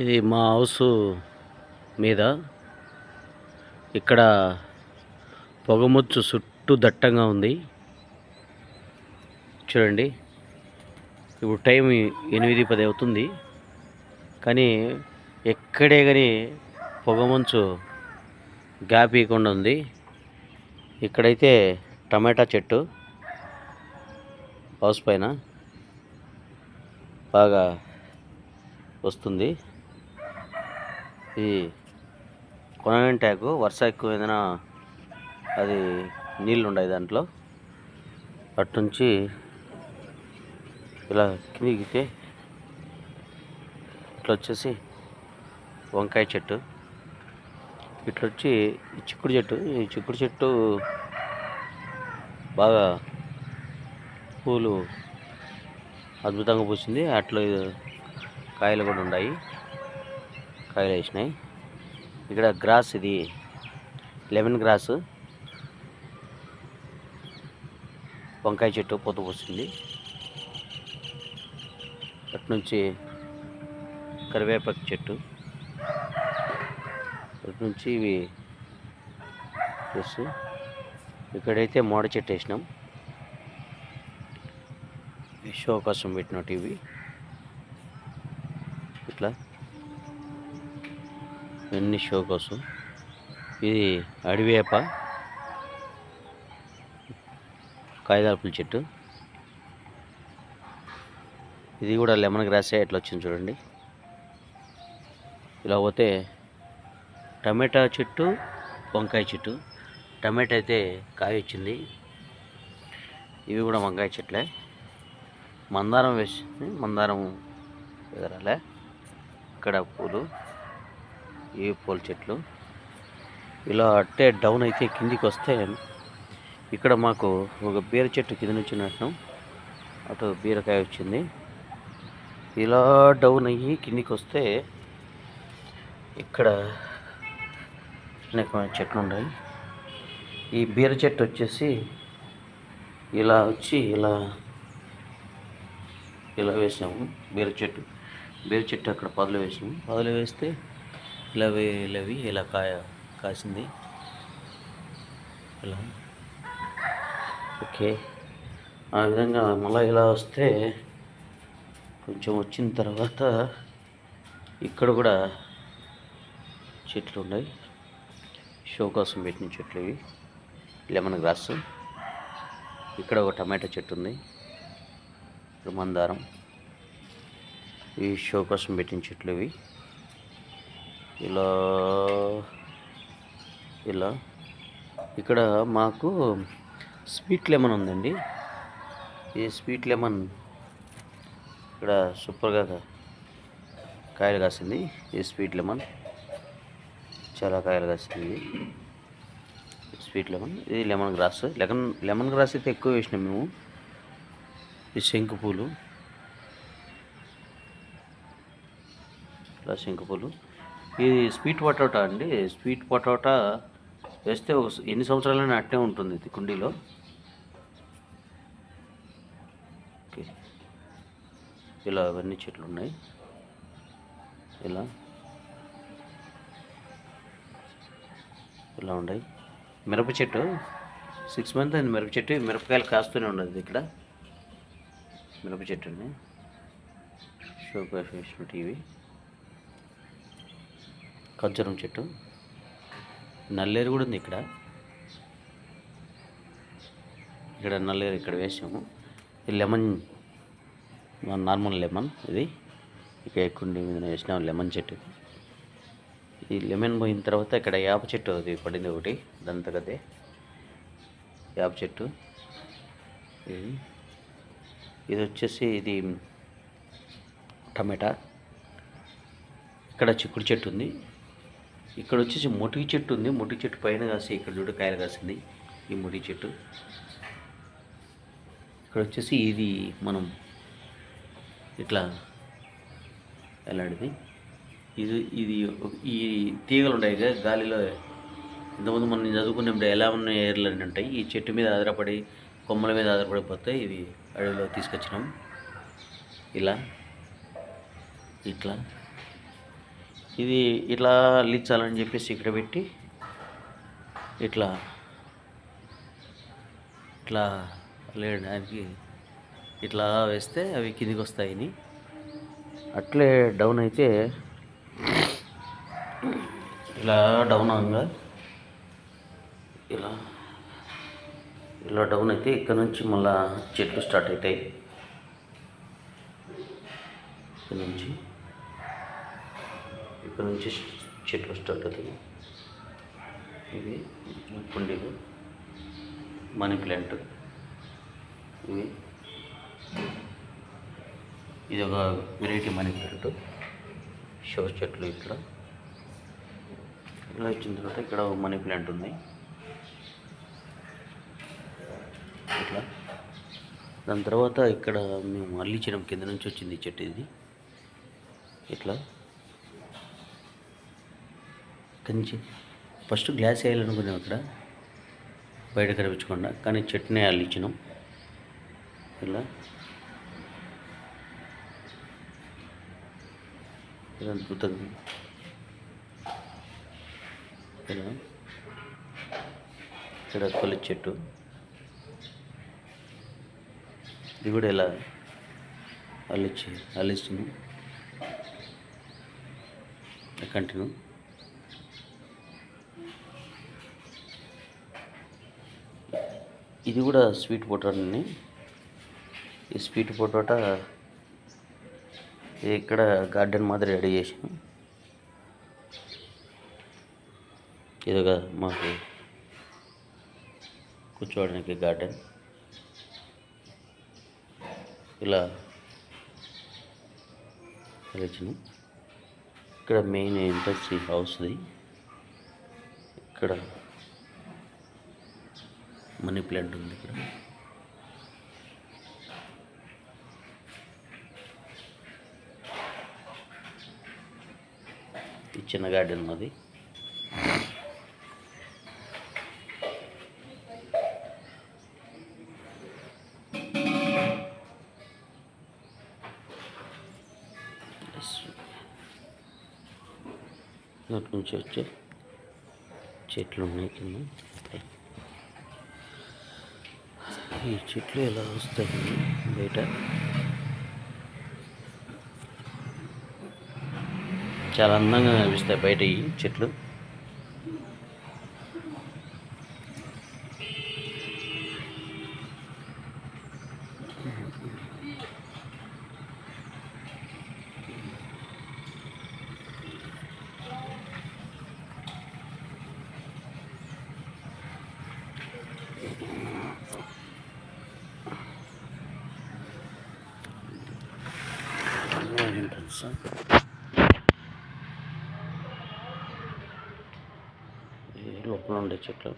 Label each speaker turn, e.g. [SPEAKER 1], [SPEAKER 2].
[SPEAKER 1] ఇది మా హౌస్ మీద ఇక్కడ పొగముచ్చు చుట్టూ దట్టంగా ఉంది. చూడండి. ఇప్పుడు టైం ఎనిమిది పది అవుతుంది. కానీ ఎక్కడే కానీ పొగమంచు గ్యాప్ ఇవ్వకుండా ఉంది. ఇక్కడైతే టమాటా చెట్టు హౌస్ పైన బాగా వస్తుంది. ఈ కొనగని ట్యాగు వర్ష ఎక్కువ ఏదైనా అది నీళ్ళు ఉన్నాయి దాంట్లో. అటు నుంచి ఇలా కిందికితే ఇట్లా వచ్చేసి వంకాయ చెట్టు. ఇట్లా వచ్చి ఈ చిక్కుడు చెట్టు ఈ చిక్కుడు చెట్టు బాగా పూలు అద్భుతంగా పూసింది. అట్లా కాయలు కూడా ఉన్నాయి కాయలు వేసినాయి. ఇక్కడ గ్రాస్ ఇది లెమన్ గ్రాస్. వంకాయ చెట్టు పూత పూసింది అటు నుంచి కరివేపాకు చెట్టు. అటు నుంచి ఇవి ప్లస్ ఇక్కడైతే మోడ చెట్టు వేసినాం. ఈ షో కోసం పెట్టినట్టు ఇవి. ఇట్లా. ఇవన్నీ షో కోసం. ఇది అడివేప కాయదార్పుల చెట్టు. ఇది కూడా లెమన్ గ్రాసే ఎట్లా వచ్చింది చూడండి. ఇలా పోతే టమాటా చెట్టు వంకాయ చెట్టు. టమాటా అయితే కాయ వచ్చింది. ఇవి కూడా వంకాయ చెట్లే. మందారం వేసి మందారం ఎదరాలే ఇక్కడ పూలు. ఈ పూల చెట్లు. ఇలా అట్టే డౌన్ అయితే కిందికి వస్తే ఇక్కడ మాకు ఒక బీర చెట్టు కింద నుంచి నాటినాం. అటు బీరకాయ వచ్చింది. ఇలా డౌన్ అయ్యి కిందికి వస్తే ఇక్కడ అనేకమైన చెట్లు ఉన్నాయి. ఈ బీర చెట్టు వచ్చేసి ఇలా వచ్చి ఇలా ఇలా వేసాము బీర చెట్టు బీర చెట్టు అక్కడ పదులు వేసాము పదులు వేస్తే ఇలా వేలవి ఇలావి ఇలా కాయ కాసింది. ఇలా ఓకే. ఆ విధంగా మళ్ళీ ఇలా వస్తే కొంచెం వచ్చిన తర్వాత ఇక్కడ కూడా చెట్లు ఉన్నాయి. షో కోసం పెట్టిన చెట్లు ఇవి. Lemon grass. ఇక్కడ ఒక టమాటా చెట్టు ఉంది. మందారం ఈ షో కోసం పెట్టిన చెట్లు ఇవి. ఇలా ఇలా. ఇక్కడ మాకు స్వీట్ లెమన్ ఉందండి. ఈ స్వీట్ లెమన్ ఇక్కడ సూపర్గా కాయలు కాసింది. ఈ స్వీట్ లెమన్ చాలా కాయలు కాసింది. స్వీట్ లెమన్ ఇది lemon grass. Lemon lemon grass అయితే ఎక్కువ వేసినాం మేము. ఈ శంకు పూలు. ఇలా శంకు పూలు. ఇది స్వీట్ పొటాటా అండి. స్వీట్ పొటాటా వేస్తే ఎన్ని సంవత్సరాలైనా అట్టే ఉంటుంది ఇది కుండీలో. ఓకే. ఇలా అవన్నీ చెట్లు ఉన్నాయి. ఇలా. ఇలా ఉన్నాయి. మిరప చెట్టు. సిక్స్ మంత్ అయింది మిరప చెట్టు. మిరపకాయలు కాస్తూనే ఉన్నది ఇక్కడ. మిరప చెట్టు అండి షోకేషన్ ఇవి ఖర్జూరం చెట్టు. నల్లేరు కూడా ఉంది ఇక్కడ. ఇక్కడ నల్లేరు ఇక్కడ వేసాము. ఇది లెమన్ నార్మల్ లెమన్ ఇది. ఇక కుండి మీద వేసినాం లెమన్ చెట్టు. ఈ లెమన్ పోయిన తర్వాత ఇక్కడ వేప చెట్టు అది పడింది ఒకటి దంతగదే వేప చెట్టు. ఇది ఇది వచ్చేసి ఇది టమాటా. ఇక్కడ చిక్కుడు చెట్టు ఉంది. ఇక్కడ వచ్చేసి మొటికి చెట్టు ఉంది మొటికి చెట్టు పైన కాసి ఇక్కడ చూడు కాయలు కాసింది. ఈ మొటికి చెట్టు. ఇక్కడ వచ్చేసి ఇది మనం ఇట్లా ఎలాంటిది? ఇది ఇది ఈ తీగలు ఉన్నాయి కదా గాలిలో. ఇంతకుముందు మనం చదువుకునేప్పుడు ఎలా ఉన్న ఏర్లు అని ఉంటాయి ఈ చెట్టు మీద ఆధారపడి కొమ్మల మీద ఆధారపడిపోతే ఇవి అడవిలో తీసుకొచ్చినాం. ఇలా ఇట్లా. ఇది ఇట్లా అల్లించాలని చెప్పేసి ఇక్కడ పెట్టి ఇట్లా ఇట్లా లేడానికి ఇట్లా వేస్తే అవి కిందికి వస్తాయని అట్లే డౌన్ అయితే ఇలా డౌన్ అవగా ఇలా ఇలా డౌన్ అయితే ఇక్కడ నుంచి మళ్ళా చెట్లు స్టార్ట్ అవుతాయి. ఇక్కడ నుంచి ఇక్కడ నుంచి చెట్లు స్టార్ట్ అవుతుంది. ఇవి కుండీలు మనీ ప్లాంట్. ఇవి. ఇది ఒక వెరైటీ మనీ ప్లాంట్. షో చెట్లు ఇక్కడ ఇలా వచ్చిన తర్వాత ఇక్కడ మనీ ప్లాంట్ ఉంది. ఇట్లా. దాని తర్వాత ఇక్కడ మేము అల్లించడం కింద నుంచి వచ్చింది ఈ చెట్టు ఇది. ఇట్లా. అక్కడి నుంచి ఫస్ట్ గ్లాస్ వేయాలనుకున్నాం అక్కడ. బయట కనిపించకుండా కానీ చెట్టునే ఇచ్చినాం. ఇలా. ఇది అద్భుతంగా ఇలా. ఇక్కడ కొల్లి చెట్టు. ఇది కూడా ఇలా అల్లించి అల్లిస్తున్నాం. కంటిన్యూ. ఇది కూడా స్వీట్ పొటాటోని ఈ స్వీట్ పొటాటో ఇక్కడ గార్డెన్ మాదిరి రెడీ చేసాం ఇదొక మాకు కూర్చోవడానికి గార్డెన్. ఇలా వచ్చినాం ఇక్కడ మెయిన్ ఎంట్రన్స్ ఈ హౌస్ది. ఇక్కడ మనీ ప్లాంట్ ఉంది ఇక్కడ. చిన్న గార్డెన్ మాది. ఇటు నుంచి వచ్చే చెట్లు ఉన్నాయి కింద. ఈ చెట్లు ఎలా వస్తాయి? బయట. చాలా అందంగా కనిపిస్తాయి బయట ఈ చెట్లు. ఎంట్రన్స్ లోపల ఉండే చెట్లు